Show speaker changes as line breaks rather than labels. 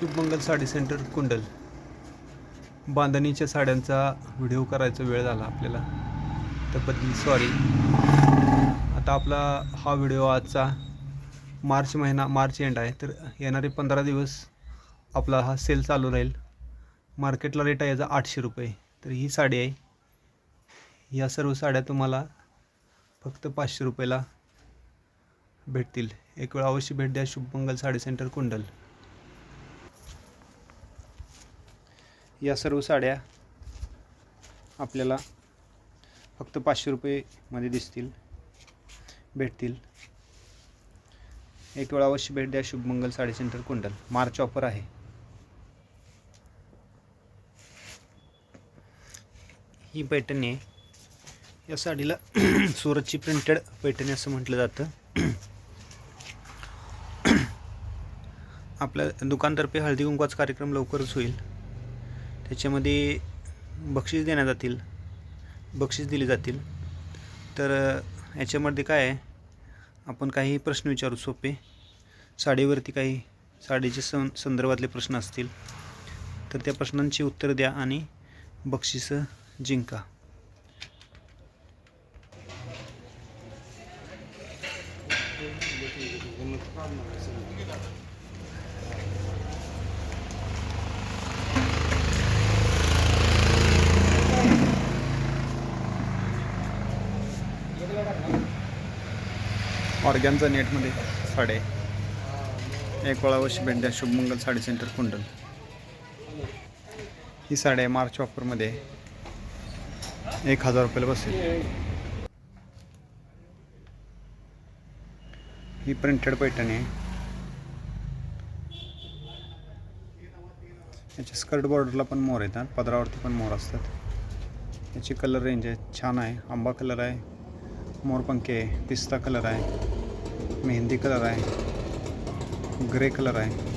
Shubhmangal sari centre कुंडल. बांधणीच्या साड्यांचा video करायचा वेळ झाला आपल्याला. त्याबद्दल सॉरी आता आपला हा व्हिडिओ आजचा मार्च महिना मार्च एंड आहे. तर येणारे पंधरा दिवस आपला हा सेल चालू राहील. मार्केटला रेट आहे याचा आठशे रुपये. तर ही साडी आहे. या सर्व साड्या तुम्हाला फक्त पाचशे रुपयाला भेटतील. एक वेळ अवश्य भेट द्या. शुभमंगल साडी सेंटर कुंडल. या सर्व साड्या आपल्याला फक्त पाचशे रुपयेमध्ये दिसतील भेटतील. एक वेळा अवश्य भेट द्या. Shubhmangal sari centre Kundal. March offer आहे. ही पैठणी आहे. या साडीला सुरतची प्रिंटेड पैठणी असं म्हटलं जातं. आपल्या दुकानतर्फे हळदी कुंकवाचा कार्यक्रम लवकरच होईल. त्याच्यामध्ये बक्षीस देण्यात जातील. बक्षीस दिले जातील. तर याच्यामध्ये काय आहे? आपण काही प्रश्न विचारू सोपे. साडीवरती काही साडीचे सं संदर्भातले प्रश्न असतील. तर त्या प्रश्नांची उत्तरं द्या आणि बक्षिसं जिंका. ऑर्गॅनचा नेटमध्ये साडे एक वेळा अवश्य भेट द्या. शुभमंगल साडी सेंटर कुंडल. ही साडी आहे मार्च ऑफरमध्ये एक हजार रुपयाला बसेल. ही प्रिंटेड पैठणी. आहे याच्या स्कर्ट बॉर्डरला पण मोर येतात. पदरावरती पण मोर असतात. याची कलर रेंज आहे. छान आहे. आंबा कलर आहे. मोरपंखे आहे पिस्ता कलर आहे मेहंदी कलर आहे ग्रे कलर आहे.